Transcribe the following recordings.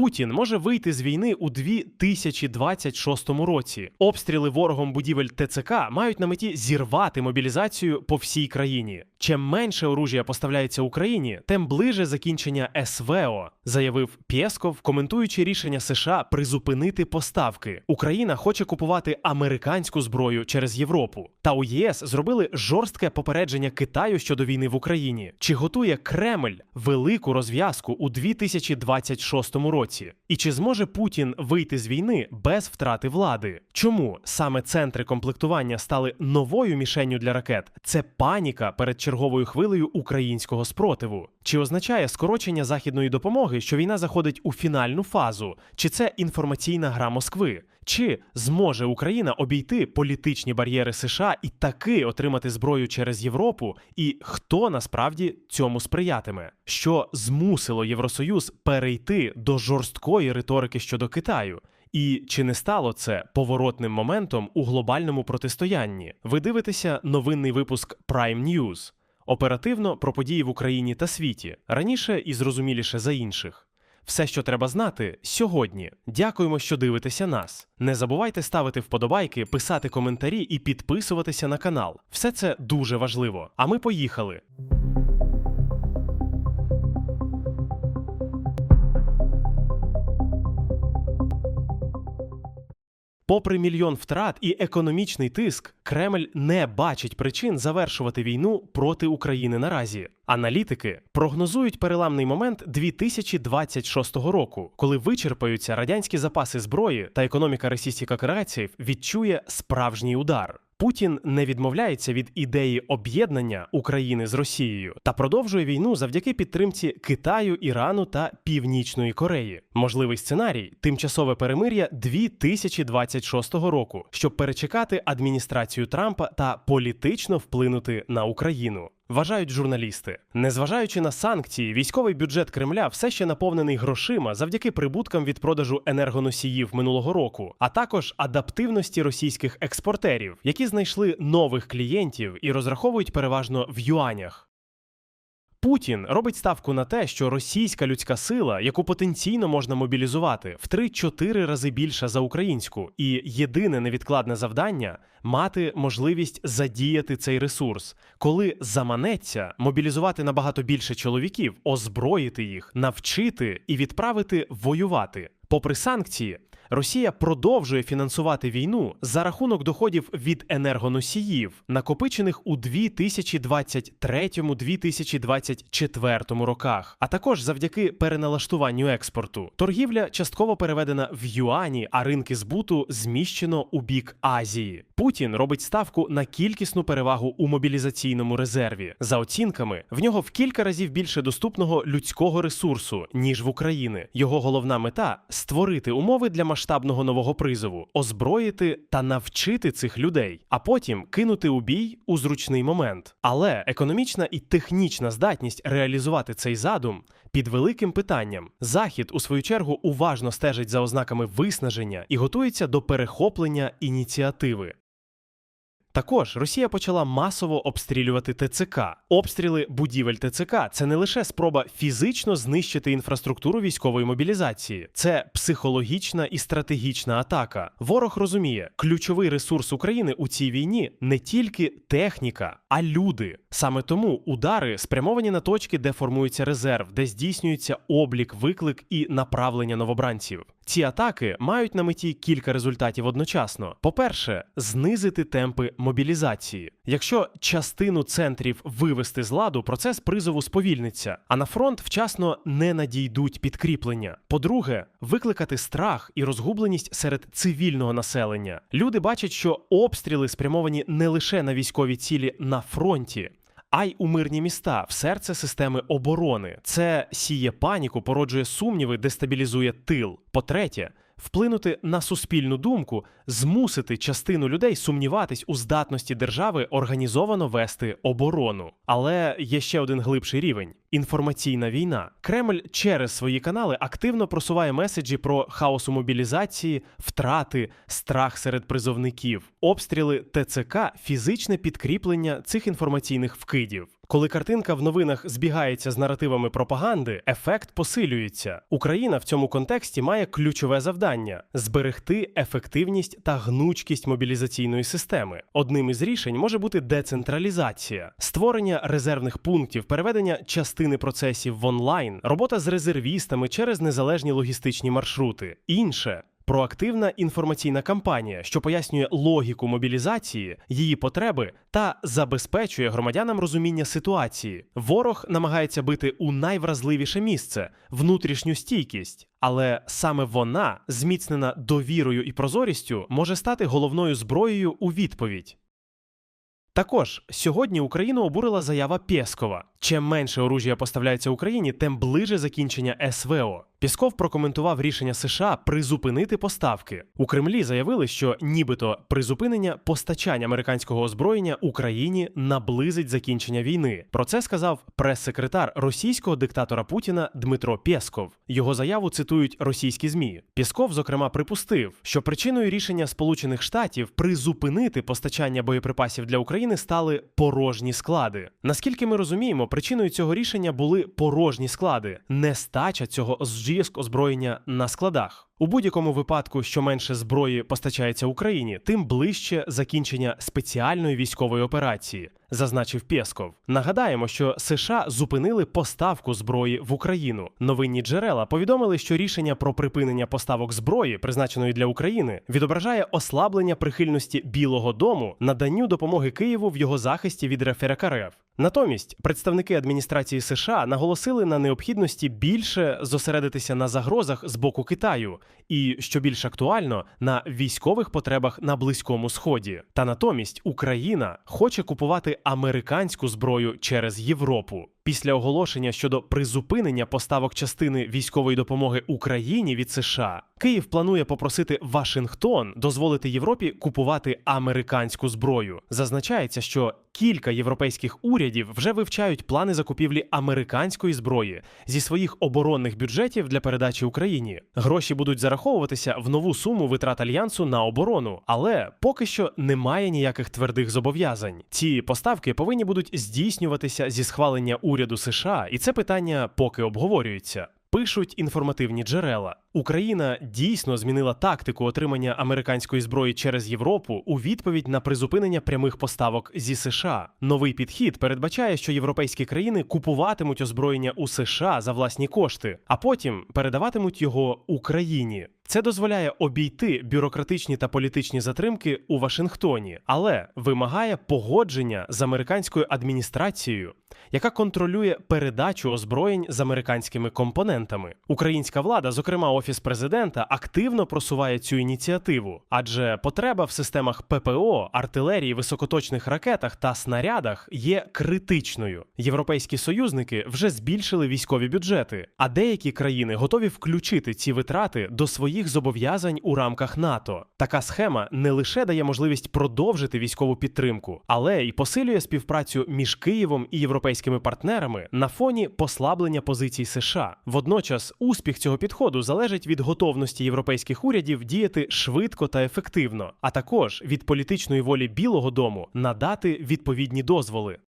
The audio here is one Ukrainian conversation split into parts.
Путін може вийти з війни у 2026 році. Обстріли ворогом будівель ТЦК мають на меті зірвати мобілізацію по всій країні. Чим менше оружія поставляється Україні, тим ближе закінчення СВО, заявив Пєсков, коментуючи рішення США призупинити поставки. Україна хоче купувати американську зброю через Європу. Та у ЄС зробили жорстке попередження Китаю щодо війни в Україні. Чи готує Кремль велику розв'язку у 2026 році? І чи зможе Путін вийти з війни без втрати влади? Чому саме центри комплектування стали новою мішенню для ракет? Це паніка перед черговою хвилею українського спротиву. Чи означає скорочення західної допомоги, що війна заходить у фінальну фазу? Чи це інформаційна гра Москви? Чи зможе Україна обійти політичні бар'єри США і таки отримати зброю через Європу? І хто насправді цьому сприятиме? Що змусило Євросоюз перейти до жорсткої риторики щодо Китаю? І чи не стало це поворотним моментом у глобальному протистоянні? Ви дивитеся новинний випуск Prime News. Оперативно про події в Україні та світі раніше і зрозуміліше за інших. Все, що треба знати, сьогодні. Дякуємо, що дивитеся нас. Не забувайте ставити вподобайки, писати коментарі і підписуватися на канал. Все це дуже важливо. А ми поїхали. Попри мільйон втрат і економічний тиск, Кремль не бачить причин завершувати війну проти України наразі. Аналітики прогнозують переламний момент 2026 року, коли вичерпаються радянські запаси зброї та економіка Російських Федерації відчує справжній удар. Путін не відмовляється від ідеї об'єднання України з Росією та продовжує війну завдяки підтримці Китаю, Ірану та Північної Кореї. Можливий сценарій тимчасове перемир'я 2026 року, щоб перечекати адміністрацію Трампа та політично вплинути на Україну. Вважають журналісти, незважаючи на санкції, військовий бюджет Кремля все ще наповнений грошима завдяки прибуткам від продажу енергоносіїв минулого року, а також адаптивності російських експортерів, які знайшли нових клієнтів і розраховують переважно в юанях. Путін робить ставку на те, що російська людська сила, яку потенційно можна мобілізувати, в 3-4 рази більша за українську, і єдине невідкладне завдання мати можливість задіяти цей ресурс, коли заманеться мобілізувати набагато більше чоловіків, озброїти їх, навчити і відправити воювати. Попри санкції, Росія продовжує фінансувати війну за рахунок доходів від енергоносіїв, накопичених у 2023-2024 роках, а також завдяки переналаштуванню експорту. Торгівля частково переведена в юані, а ринки збуту зміщено у бік Азії. Путін робить ставку на кількісну перевагу у мобілізаційному резерві. За оцінками, в нього в кілька разів більше доступного людського ресурсу ніж в Україні. Його головна мета створити умови для масштабного нового призову, озброїти та навчити цих людей, а потім кинути у бій у зручний момент. Але економічна і технічна здатність реалізувати цей задум під великим питанням. Захід, у свою чергу, уважно стежить за ознаками виснаження і готується до перехоплення ініціативи. Також Росія почала масово обстрілювати ТЦК. Обстріли будівель ТЦК це не лише спроба фізично знищити інфраструктуру військової мобілізації, це психологічна і стратегічна атака. Ворог розуміє, ключовий ресурс України у цій війні не тільки техніка, а люди. Саме тому удари спрямовані на точки, де формується резерв, де здійснюється облік, виклик і направлення новобранців. Ці атаки мають на меті кілька результатів одночасно. По-перше, знизити темпи мобілізації. Якщо частину центрів вивести з ладу, процес призову сповільниться, а на фронт вчасно не надійдуть підкріплення. По-друге, викликати страх і розгубленість серед цивільного населення. Люди бачать, що обстріли спрямовані не лише на військові цілі на фронті. А й у мирні міста в серце системи оборони. Це сіє паніку, породжує сумніви, дестабілізує тил. По-третє, вплинути на суспільну думку, змусити частину людей сумніватись у здатності держави організовано вести оборону. Але є ще один глибший рівень інформаційна війна. Кремль через свої канали активно просуває меседжі про хаос у мобілізації, втрати, страх серед призовників, обстріли ТЦК, фізичне підкріплення цих інформаційних вкидів. Коли картинка в новинах збігається з наративами пропаганди, ефект посилюється. Україна в цьому контексті має ключове завдання зберегти ефективність та гнучкість мобілізаційної системи. Одним із рішень може бути децентралізація, створення резервних пунктів, переведення частини процесів в онлайн, робота з резервістами через незалежні логістичні маршрути. Інше Проактивна інформаційна кампанія, що пояснює логіку мобілізації, її потреби та забезпечує громадянам розуміння ситуації. Ворог намагається бити у найвразливіше місце внутрішню стійкість, але саме вона, зміцнена довірою і прозорістю, може стати головною зброєю у відповідь. Також сьогодні Україну обурила заява Пєскова. Чим менше оружія поставляється Україні, тим ближе закінчення СВО. Пісков прокоментував рішення США призупинити поставки. У Кремлі заявили, що нібито призупинення постачання американського озброєння Україні наблизить закінчення війни. Про це сказав прес-секретар російського диктатора Путіна Дмитро Пєсков. Його заяву цитують російські змі. Пісков, зокрема, припустив, що причиною рішення Сполучених Штатів призупинити постачання боєприпасів для України стали порожні склади. Наскільки ми розуміємо, причиною цього рішення були порожні склади, нестача цього зжіск озброєння на складах. У будь-якому випадку, що менше зброї постачається Україні, тим ближче закінчення спеціальної військової операції, зазначив Пєсков. Нагадаємо, що США зупинили поставку зброї в Україну. Новинні джерела повідомили, що рішення про припинення поставок зброї, призначеної для України, відображає ослаблення прихильності Білого Дому наданню допомоги Києву в його захисті від РФ. Натомість представники адміністрації США наголосили на необхідності більше зосередитися на загрозах з боку Китаю і, що більш актуально, на військових потребах на Близькому Сході. Та натомість Україна хоче купувати американську зброю через Європу. Після оголошення щодо призупинення поставок частини військової допомоги Україні від США, Київ планує попросити Вашингтон дозволити Європі купувати американську зброю. Зазначається, що кілька європейських урядів вже вивчають плани закупівлі американської зброї зі своїх оборонних бюджетів для передачі Україні. Гроші будуть зараховуватися в нову суму витрат альянсу на оборону, але поки що немає ніяких твердих зобов'язань. Ці поставки повинні будуть здійснюватися зі схвалення уряду США, і це питання поки обговорюється. Пишуть інформативні джерела. Україна дійсно змінила тактику отримання американської зброї через Європу у відповідь на призупинення прямих поставок зі США. Новий підхід передбачає, що європейські країни купуватимуть озброєння у США за власні кошти, а потім передаватимуть його Україні. Це дозволяє обійти бюрократичні та політичні затримки у Вашингтоні, але вимагає погодження з американською адміністрацією, яка контролює передачу озброєнь з американськими компонентами. Українська влада, зокрема офіс президента, активно просуває цю ініціативу, адже потреба в системах ППО, артилерії, високоточних ракетах та снарядах є критичною. Європейські союзники вже збільшили військові бюджети, а деякі країни готові включити ці витрати до своїх зобов'язань у рамках НАТО. Така схема не лише дає можливість продовжити військову підтримку, але й посилює співпрацю між Києвом і європейськими партнерами на фоні послаблення позицій США. Водночас успіх цього підходу залежить від готовності європейських урядів діяти швидко та ефективно, а також від політичної волі Білого Дому надати відповідні дозволи.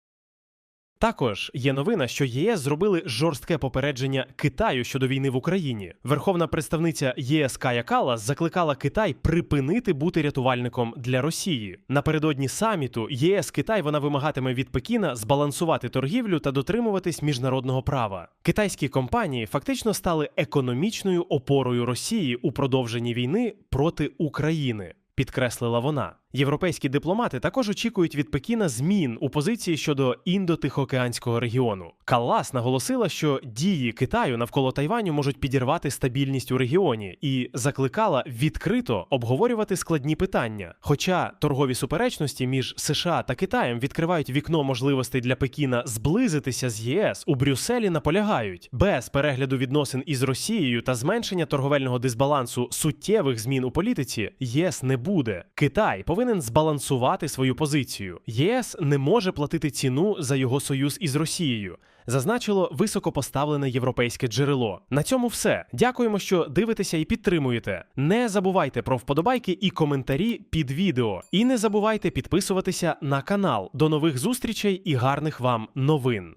Також є новина, що ЄС зробили жорстке попередження Китаю щодо війни в Україні. Верховна представниця ЄС Кая Калас закликала Китай припинити бути рятувальником для Росії. Напередодні саміту ЄС Китай вона вимагатиме від Пекіна збалансувати торгівлю та дотримуватись міжнародного права. Китайські компанії фактично стали економічною опорою Росії у продовженні війни проти України. Підкреслила вона. Європейські дипломати також очікують від Пекіна змін у позиції щодо індо-тихоокеанського регіону. Каллас наголосила, що дії Китаю навколо Тайваню можуть підірвати стабільність у регіоні і закликала відкрито обговорювати складні питання. Хоча торгові суперечності між США та Китаєм відкривають вікно можливостей для Пекіна зблизитися з ЄС у Брюсселі наполягають без перегляду відносин із Росією та зменшення торговельного дисбалансу суттєвих змін у політиці ЄС не буде. Китай повинен повинен збалансувати свою позицію. ЄС не може платити ціну за його союз із Росією. Зазначило високопоставлене європейське джерело. На цьому все. Дякуємо, що дивитеся і підтримуєте. Не забувайте про вподобайки і коментарі під відео. І не забувайте підписуватися на канал. До нових зустрічей і гарних вам новин.